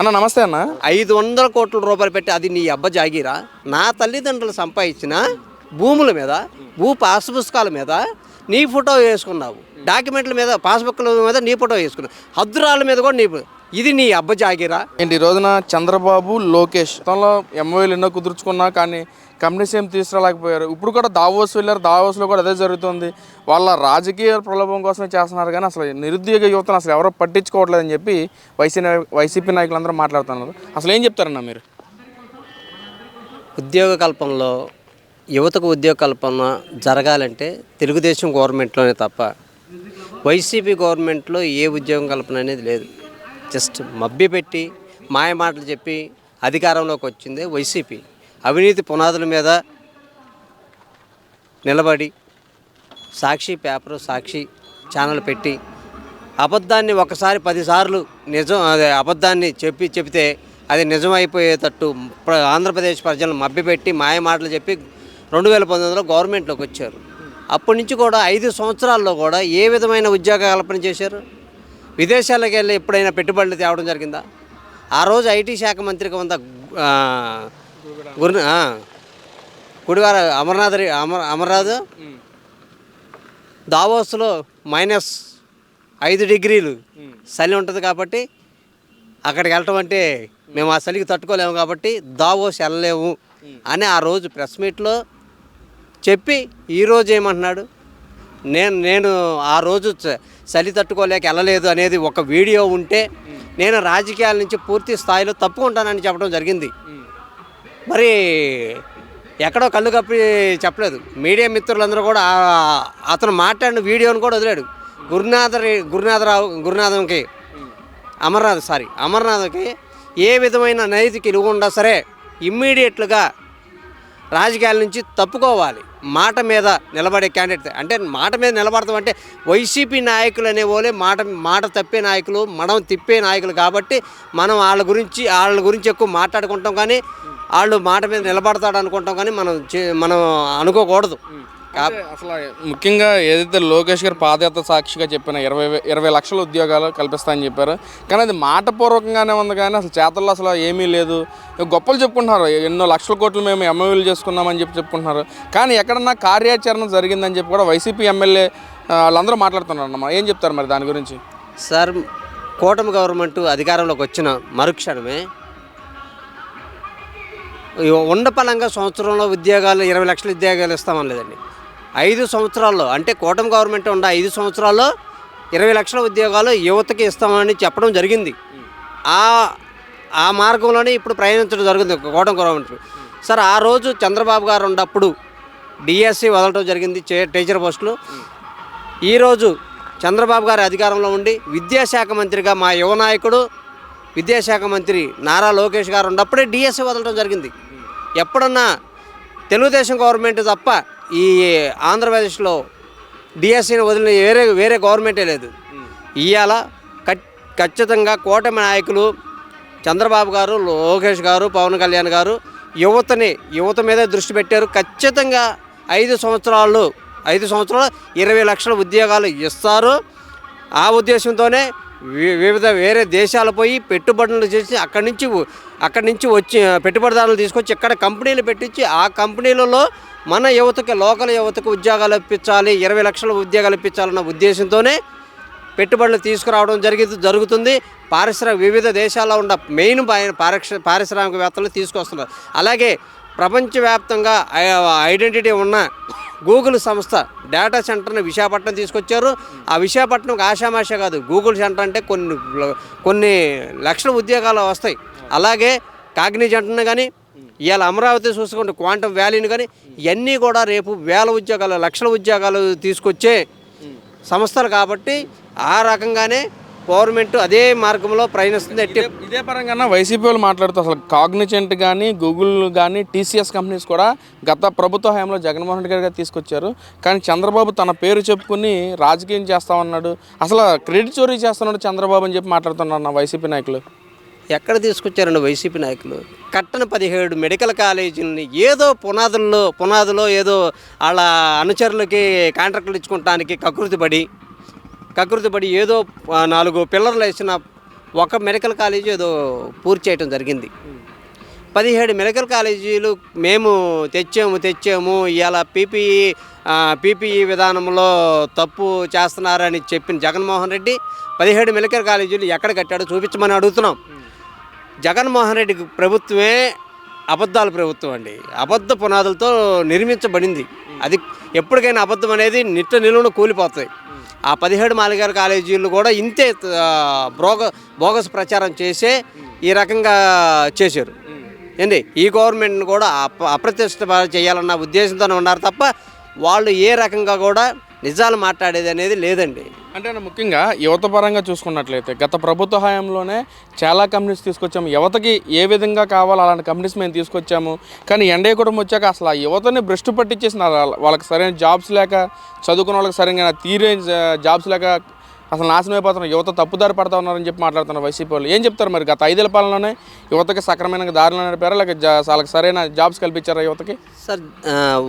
అన్న నమస్తే అన్న. ఐదు వందల కోట్ల రూపాయలు పెట్టి అది నీ అబ్బ జాగీరా. నా తల్లిదండ్రులు సంపాదించిన భూముల మీద భూ పాస్ పుస్తకాల మీద నీ ఫోటో వేసుకున్నావు. డాక్యుమెంట్ల మీద పాస్బుక్ల మీద నీ ఫోటో వేసుకున్నావు. హద్దురాల మీద కూడా నీ ఇది నీ అబ్బ జాగీరా? ఏంటి ఈ రోజున చంద్రబాబు లోకేష్ గతంలో ఎంఓఏలు ఎన్నో కుదుర్చుకున్నా కానీ కంపెనీస్ ఏం తీసుకురాలేకపోయారు. ఇప్పుడు కూడా దావోస్ వెళ్ళారు దావోస్లో కూడా అదే జరుగుతుంది. వాళ్ళ రాజకీయ ప్రలోభం కోసమే చేస్తున్నారు కానీ అసలు నిరుద్యోగ యువతను అసలు ఎవరో పట్టించుకోవట్లేదని చెప్పి వైసీ వైసీపీ నాయకులందరూ మాట్లాడుతున్నారు. అసలు ఏం చెప్తారన్న మీరు? ఉద్యోగ కల్పనలో యువతకు ఉద్యోగ కల్పన జరగాలంటే తెలుగుదేశం గవర్నమెంట్లోనే తప్ప వైసీపీ గవర్నమెంట్లో ఏ ఉద్యోగం కల్పన అనేది లేదు. జస్ట్ మభ్యపెట్టి మాయ మాటలు చెప్పి అధికారంలోకి వచ్చింది వైసీపీ. అవినీతి పునాదుల మీద నిలబడి సాక్షి పేపరు సాక్షి ఛానల్ పెట్టి అబద్ధాన్ని ఒకసారి పదిసార్లు నిజం అదే అబద్ధాన్ని చెప్పి చెబితే అది నిజమైపోయేటట్టు ఆంధ్రప్రదేశ్ ప్రజలను మభ్యపెట్టి మాయ మాటలు చెప్పి రెండు వేల పంతొమ్మిదిలో గవర్నమెంట్లోకి వచ్చారు. అప్పటి నుంచి కూడా ఐదు సంవత్సరాల్లో కూడా ఏ విధమైన ఉద్యోగ కల్పన చేశారు? విదేశాలకు వెళ్ళి ఎప్పుడైనా పెట్టుబడులు తేవడం జరిగిందా? ఆ రోజు ఐటీ శాఖ మంత్రిగా ఉన్న గురు గుడివార అమర్నాథ్ అమర్ అమర్నాథ్ దావోస్లో మైనస్ ఐదు డిగ్రీలు చలి ఉంటుంది కాబట్టి అక్కడికి వెళ్ళటం అంటే మేము ఆ చలికి తట్టుకోలేము కాబట్టి దావోస్ వెళ్ళలేము అని ఆ రోజు ప్రెస్ మీట్లో చెప్పి ఈరోజు ఏమంటున్నాడు? నేను నేను ఆ రోజు చలి తట్టుకోలేక వెళ్ళలేదు అనేది ఒక వీడియో ఉంటే నేను రాజకీయాల నుంచి పూర్తి స్థాయిలో తప్పుకుంటానని చెప్పడం జరిగింది. మరి ఎక్కడో కళ్ళు కప్పి చెప్పలేదు. మీడియా మిత్రులందరూ కూడా అతను మాట్లాడిన వీడియోని కూడా వదిలాడు. గురునాథరి గురునాథరావు గురునాథంకి అమర్నాథ్ సారీ అమర్నాథ్కి ఏ విధమైన నైతిక విలువ సరే ఇమ్మీడియట్లుగా రాజకీయాల నుంచి తప్పుకోవాలి. మాట మీద నిలబడే క్యాండిడేట్ అంటే మాట మీద నిలబడతాం అంటే వైసీపీ నాయకులు అనేవాళ్ళే మాట మాట తప్పే నాయకులు మనం తిప్పే నాయకులు కాబట్టి మనం వాళ్ళ గురించి వాళ్ళ గురించి ఎక్కువ మాట్లాడుకుంటాం కానీ వాళ్ళు మాట మీద నిలబడతాడు అనుకుంటాం కానీ మనం చే- మనం అనుకోకూడదు. అసలు ముఖ్యంగా ఏదైతే లోకేష్ గారు పాదయాత్ర సాక్షిగా చెప్పిన ఇరవై ఇరవై లక్షల ఉద్యోగాలు కల్పిస్తామని చెప్పారు కానీ అది మాటపూర్వకంగానే ఉంది కానీ అసలు చేతల్లో అసలు ఏమీ లేదు. గొప్పలు చెప్పుకుంటున్నారు ఎన్నో లక్షల కోట్లు మేము ఎంఓయూలు చేసుకున్నామని చెప్పి చెప్పుకుంటున్నారు. కానీ ఎక్కడన్నా కార్యాచరణ జరిగిందని చెప్పి కూడా వైసీపీ ఎమ్మెల్యే వాళ్ళందరూ మాట్లాడుతున్నారు అన్నమాట. ఏం చెప్తారు మరి దాని గురించి? సార్ కూటమి గవర్నమెంట్ అధికారంలోకి వచ్చిన మరుక్షణమే ఉండపలంగా సంవత్సరంలో ఉద్యోగాలు ఇరవై లక్షల ఉద్యోగాలు ఇస్తామని లేదండి ఐదు సంవత్సరాల్లో అంటే కూటమి గవర్నమెంట్ ఉన్న ఐదు సంవత్సరాల్లో ఇరవై లక్షల ఉద్యోగాలు యువతకి ఇస్తామని చెప్పడం జరిగింది. ఆ ఆ మార్గంలోనే ఇప్పుడు ప్రయాణించడం జరుగుతుంది కూటమి గవర్నమెంట్. సార్ ఆ రోజు చంద్రబాబు గారు ఉన్నప్పుడు డిఎస్సి వదలటం జరిగింది చే- టీచర్ పోస్టులు. ఈరోజు చంద్రబాబు గారి అధికారంలో ఉండి విద్యాశాఖ మంత్రిగా మా యువ నాయకుడు విద్యాశాఖ మంత్రి నారా లోకేష్ గారు ఉన్నప్పుడే డిఎస్సి వదలటం జరిగింది. ఎప్పుడన్నా తెలుగుదేశం గవర్నమెంట్ తప్ప ఈ ఆంధ్రప్రదేశ్లో డిఎస్సీని వదిలిన వేరే వేరే గవర్నమెంటే లేదు. ఇవాళ ఖచ్చితంగా కూటమి నాయకులు చంద్రబాబు గారు లోకేష్ గారు పవన్ కళ్యాణ్ గారు యువతని యువత మీద దృష్టి పెట్టారు. ఖచ్చితంగా ఐదు సంవత్సరాలు ఐదు సంవత్సరాలు ఇరవై లక్షల ఉద్యోగాలు ఇస్తారు. ఆ ఉద్దేశంతోనే వివిధ వేరే దేశాలు పోయి పెట్టుబడులు చేసి అక్కడి నుంచి అక్కడి నుంచి వచ్చి పెట్టుబడిదారులు తీసుకొచ్చి ఇక్కడ కంపెనీలు పెట్టించి ఆ కంపెనీలలో మన యువతకి లోకల్ యువతకు ఉద్యోగాలు ఇప్పించాలి ఇరవై లక్షల ఉద్యోగాలు ఇప్పించాలన్న ఉద్దేశంతోనే పెట్టుబడులు తీసుకురావడం జరిగి జరుగుతుంది. పారిశ్రామిక వివిధ దేశాల్లో ఉన్న మెయిన్ పారిశ్ర పారిశ్రామికవేత్తలు తీసుకొస్తున్నారు. అలాగే ప్రపంచవ్యాప్తంగా ఐ- ఐడెంటిటీ ఉన్న గూగుల్ సంస్థ డేటా సెంటర్ని విశాఖపట్నం తీసుకొచ్చారు. ఆ విశాఖపట్నం ఆషామాష కాదు గూగుల్ సెంటర్ అంటే కొన్ని కొన్ని లక్షల ఉద్యోగాలు వస్తాయి. అలాగే కాగ్నిజెంట్ని కానీ ఇవాళ అమరావతి చూసుకుంటే క్వాంటమ్ వ్యాలీని కానీ ఇవన్నీ కూడా రేపు వేల ఉద్యోగాలు లక్షల ఉద్యోగాలు తీసుకొచ్చే సంస్థలు కాబట్టి ఆ రకంగానే గవర్నమెంట్ అదే మార్గంలో ప్రయాణిస్తుంది. ఇదే- పరంగా వైసీపీ వాళ్ళు మాట్లాడుతూ అసలు కాగ్నిజెంట్ కానీ గూగుల్ కానీ టీసీఎస్ కంపెనీస్ కూడా గత ప్రభుత్వ హయాంలో జగన్మోహన్ రెడ్డి గారు తీసుకొచ్చారు. కానీ చంద్రబాబు తన పేరు చెప్పుకుని రాజకీయం చేస్తామన్నాడు అసలు క్రెడిట్ చోరీ చేస్తున్నాడు చంద్రబాబు అని చెప్పి మాట్లాడుతున్నారు నా వైసీపీ నాయకులు. ఎక్కడ తీసుకొచ్చారండి వైసీపీ నాయకులు? కట్టన పదిహేడు మెడికల్ కాలేజీలని ఏదో పునాదుల్లో పునాదులో ఏదో వాళ్ళ అనుచరులకి కాంట్రాక్టులు ఇచ్చుకోవటానికి కకృతి పడి కకృతి పడి ఏదో నాలుగు పిల్లర్లు వేసిన ఒక మెడికల్ కాలేజీ ఏదో పూర్తి చేయడం జరిగింది. పదిహేడు మెడికల్ కాలేజీలు మేము తెచ్చాము తెచ్చాము. ఇవాళ పీపీఈ పీపీఈ విధానంలో తప్పు చేస్తున్నారని చెప్పిన జగన్మోహన్ రెడ్డి పదిహేడు మెడికల్ కాలేజీలు ఎక్కడ కట్టాడో చూపించమని అడుగుతున్నాం. జగన్మోహన్ రెడ్డి ప్రభుత్వమే అబద్ధాల ప్రభుత్వం అండి. అబద్ధ పునాదులతో నిర్మించబడింది. అది ఎప్పటికైనా అబద్ధం అనేది నిట్ట నిలువున కూలిపోతాయి. ఆ పదిహేడు మాలిగారు కాలేజీలు కూడా ఇంతే బ్రోగ బోగస్ ప్రచారం చేసే ఈ రకంగా చేశారు. ఏంది? ఈ గవర్నమెంట్ని కూడా అప అప్రతిష్ట చేయాలన్న ఉద్దేశంతోనే ఉన్నారు తప్ప వాళ్ళు ఏ రకంగా కూడా నిజాలు మాట్లాడేది అనేది లేదండి. అంటే ముఖ్యంగా యువత పరంగా చూసుకున్నట్లయితే గత ప్రభుత్వ హయాంలోనే చాలా కంపెనీస్ తీసుకొచ్చాము. యువతకి ఏ విధంగా కావాలో అలాంటి కంపెనీస్ మేము తీసుకొచ్చాము. కానీ ఎన్డీఏ కుటుంబం వచ్చాక అసలు ఆ యువతని భ్రష్టు పట్టించేసిన వాళ్ళకి సరైన జాబ్స్ లేక చదువుకున్న వాళ్ళకి సరైన తీరే జాబ్స్ లేక అసలు నాశనం అయిపోతున్నారు యువత తప్పుదారి పడతా ఉన్నారని చెప్పి మాట్లాడుతున్నారు వైసీపీ వాళ్ళు. ఏం చెప్తారు మరి గత ఐదేళ్ళ పాలనలోనే యువతకి సక్రమైన దారిలో నడిపారా? లేక వాళ్ళకి సరైన జాబ్స్ కల్పించారా యువతకి? సార్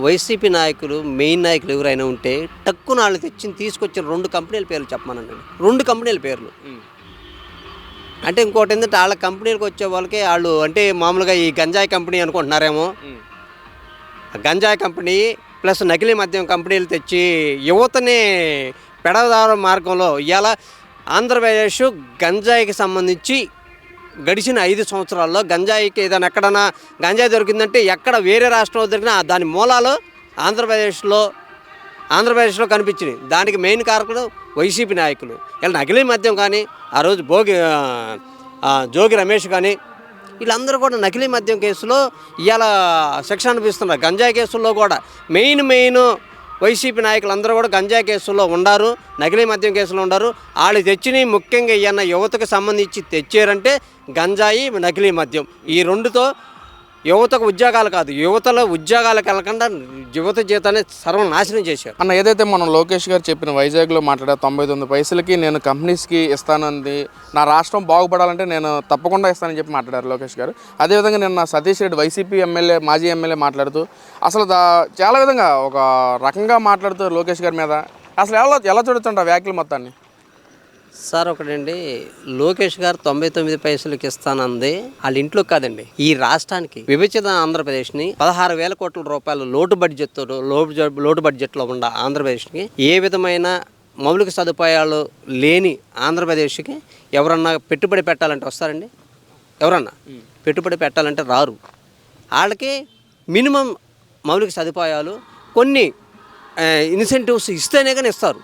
వైసీపీ నాయకులు మెయిన్ నాయకులు ఎవరైనా ఉంటే తక్కువ నాళ్ళు తెచ్చి తీసుకొచ్చిన రెండు కంపెనీల పేర్లు చెప్పమనండి. రెండు కంపెనీల పేర్లు. అంటే ఇంకోటి ఏంటంటే వాళ్ళ కంపెనీలకు వచ్చే వాళ్ళకి వాళ్ళు అంటే మామూలుగా ఈ గంజాయి కంపెనీ అనుకుంటున్నారేమో. గంజాయి కంపెనీ ప్లస్ నకిలీ మద్యం కంపెనీలు తెచ్చి యువతని పెడదారు మార్గంలో ఇవాళ ఆంధ్రప్రదేశ్ గంజాయికి సంబంధించి గడిచిన ఐదు సంవత్సరాల్లో గంజాయికి ఏదైనా ఎక్కడైనా గంజాయి దొరికిందంటే ఎక్కడ వేరే రాష్ట్రంలో దొరికినా దాని మూలాలు ఆంధ్రప్రదేశ్లో ఆంధ్రప్రదేశ్లో కనిపించినాయి. దానికి మెయిన్ కారకులు వైసీపీ నాయకులు. ఇలా నకిలీ మద్యం కానీ ఆ రోజు భోగి జోగి రమేష్ కానీ వీళ్ళందరూ కూడా నకిలీ మద్యం కేసులో ఇవాళ శిక్ష అనిపిస్తున్నారు. గంజాయి కేసుల్లో కూడా మెయిన్ మెయిన్ వైసీపీ నాయకులు అందరూ కూడా గంజా కేసుల్లో ఉండారు నకిలీ మద్యం కేసులో ఉండారు. వాళ్ళు తెచ్చినవి ముఖ్యంగా ఏమన్నా యువతకు సంబంధించి తెచ్చారంటే గంజాయి నకిలీ మద్యం. ఈ రెండుతో యువతకు ఉద్యోగాలు కాదు యువతలో ఉద్యోగాలకు వెళ్ళకుండా యువత జీతాన్ని సర్వనాశనం చేశారు. అన్న ఏదైతే మనం లోకేష్ గారు చెప్పిన వైజాగ్లో మాట్లాడే తొంభై తొమ్మిది పైసలకి నేను కంపెనీస్కి ఇస్తానంది నా రాష్ట్రం బాగుపడాలంటే నేను తప్పకుండా ఇస్తానని చెప్పి మాట్లాడారు లోకేష్ గారు. అదేవిధంగా నిన్న సతీష్ రెడ్డి వైసీపీ ఎమ్మెల్యే మాజీ ఎమ్మెల్యే మాట్లాడుతూ అసలు దా చాలా విధంగా ఒక రకంగా మాట్లాడుతూ లోకేష్ గారి మీద అసలు ఎలా ఎలా చూడొచ్చు ఆ వ్యాఖ్యలు మొత్తాన్ని? సార్ ఒకటండి. లోకేష్ గారు తొంభై తొమ్మిది పైసలకి ఇస్తానంది. వాళ్ళ ఇంట్లో కాదండి. ఈ రాష్ట్రానికి విభజిత ఆంధ్రప్రదేశ్ని పదహారు వేల కోట్ల రూపాయల లోటు బడ్జెట్ లోటు బడ్జెట్లో ఉన్న ఆంధ్రప్రదేశ్కి ఏ విధమైన మౌలిక సదుపాయాలు లేని ఆంధ్రప్రదేశ్కి ఎవరన్నా పెట్టుబడి పెట్టాలంటే వస్తారండి? ఎవరన్నా? పెట్టుబడి పెట్టాలంటే రారు. వాళ్ళకి మినిమం మౌలిక సదుపాయాలు కొన్ని ఇన్సెంటివ్స్ ఇస్తేనే కానీ ఇస్తారు.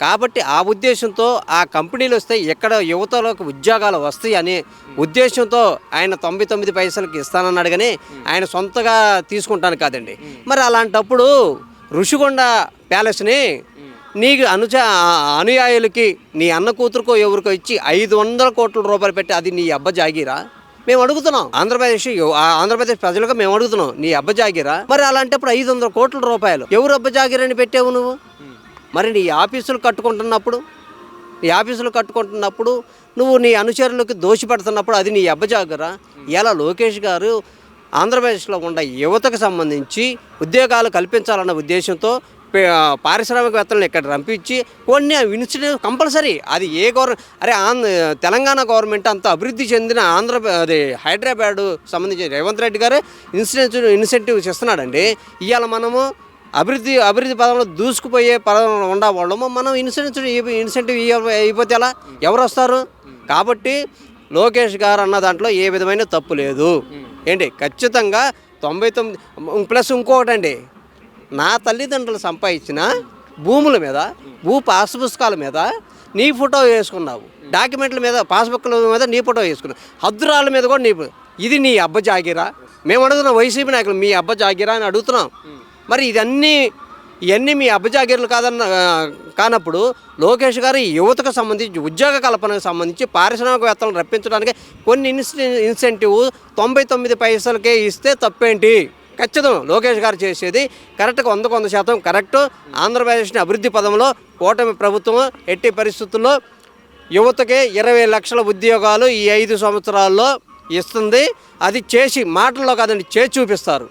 కాబట్టి ఆ ఉద్దేశంతో ఆ కంపెనీలు వస్తే ఎక్కడ యువతలోకి ఉద్యోగాలు వస్తాయి అనే ఉద్దేశంతో ఆయన తొంభై తొమ్మిది పైసలకి ఇస్తానన్నాడు కానీ ఆయన సొంతగా తీసుకుంటాను కాదండి. మరి అలాంటప్పుడు ఋషికొండ ప్యాలెస్ని నీకు అనుచ అనుయాయులకి నీ అన్న కూతురుకో ఎవరికో ఇచ్చి ఐదు వందల కోట్ల రూపాయలు పెట్టి అది నీ అబ్బ జాగీరా? మేము అడుగుతున్నాం. ఆంధ్రప్రదేశ్ ఆ ఆంధ్రప్రదేశ్ ప్రజలుగా మేము అడుగుతున్నాం. నీ అబ్బ జాగీరా? మరి అలాంటప్పుడు ఐదు వందల కోట్ల రూపాయలు ఎవరు అబ్బ జాగీరని పెట్టావు నువ్వు? మరి నీ ఆఫీసులు కట్టుకుంటున్నప్పుడు నీ ఆఫీసులు కట్టుకుంటున్నప్పుడు నువ్వు నీ అనుచరులకు దోషిపడుతున్నప్పుడు అది నీ అబ్బ జాగరా ఇలా లోకేష్ గారు ఆంధ్రప్రదేశ్లో ఉన్న యువతకు సంబంధించి ఉద్యోగాలు కల్పించాలన్న ఉద్దేశంతో పారిశ్రామికవేత్తలను ఇక్కడ రంపించి కొన్ని ఇన్స్టిట్యూట్ కంపల్సరీ అది ఏ గవర్న అరే ఆంధ్ర తెలంగాణ గవర్నమెంట్ అంత అభివృద్ధి చెందిన ఆంధ్ర అది హైదరాబాద్ సంబంధించి రేవంత్ రెడ్డి గారే ఇన్సెంటివ్ ఇన్సెంటివ్స్ ఇస్తున్నాడండి ఇవాళ మనము అభివృద్ధి అభివృద్ధి పదంలో దూసుకుపోయే పదం ఉండవాళ్ళము మనం ఇన్సెంటివ్ ఇన్సెంటివ్ అయిపోతే ఎలా? ఎవరు వస్తారు కాబట్టి లోకేష్ గారు అన్న దాంట్లో ఏ విధమైన తప్పు లేదు. ఏంటి? ఖచ్చితంగా తొంభై తొమ్మిది ప్లస్ ఇంకొకటండి. నా తల్లిదండ్రులు సంపాదించిన భూముల మీద భూ పాస్ పుస్తకాల మీద నీ ఫోటో వేసుకున్నావు. డాక్యుమెంట్ల మీద పాస్బుక్ల మీద నీ ఫోటో వేసుకున్నావు. హద్దురాల మీద కూడా నీ ఇది నీ అబ్బ జాగిరా. మేము అడుగుతున్నాం వైసీపీ నాయకులు మీ అబ్బ జాగిరా అని అడుగుతున్నాం. మరి ఇదన్నీ ఇవన్నీ మీ అబ్బజాగిర్లు కాదన్న కానప్పుడు లోకేష్ గారు యువతకు సంబంధించి ఉద్యోగ కల్పనకు సంబంధించి పారిశ్రామికవేత్తలను రప్పించడానికి కొన్ని ఇన్స్టి ఇన్సెంటివ్ తొంభై తొమ్మిది పైసలకే ఇస్తే తప్పేంటి? ఖచ్చితం. లోకేష్ గారు చేసేది కరెక్ట్గా వందకు వంద శాతం కరెక్ట్. ఆంధ్రప్రదేశ్ని అభివృద్ధి పదంలో కూటమి ప్రభుత్వం ఎట్టి పరిస్థితుల్లో యువతకి ఇరవై లక్షల ఉద్యోగాలు ఈ ఐదు సంవత్సరాల్లో ఇస్తుంది. అది చేసి మాటల్లో కాదండి చేసి చూపిస్తారు.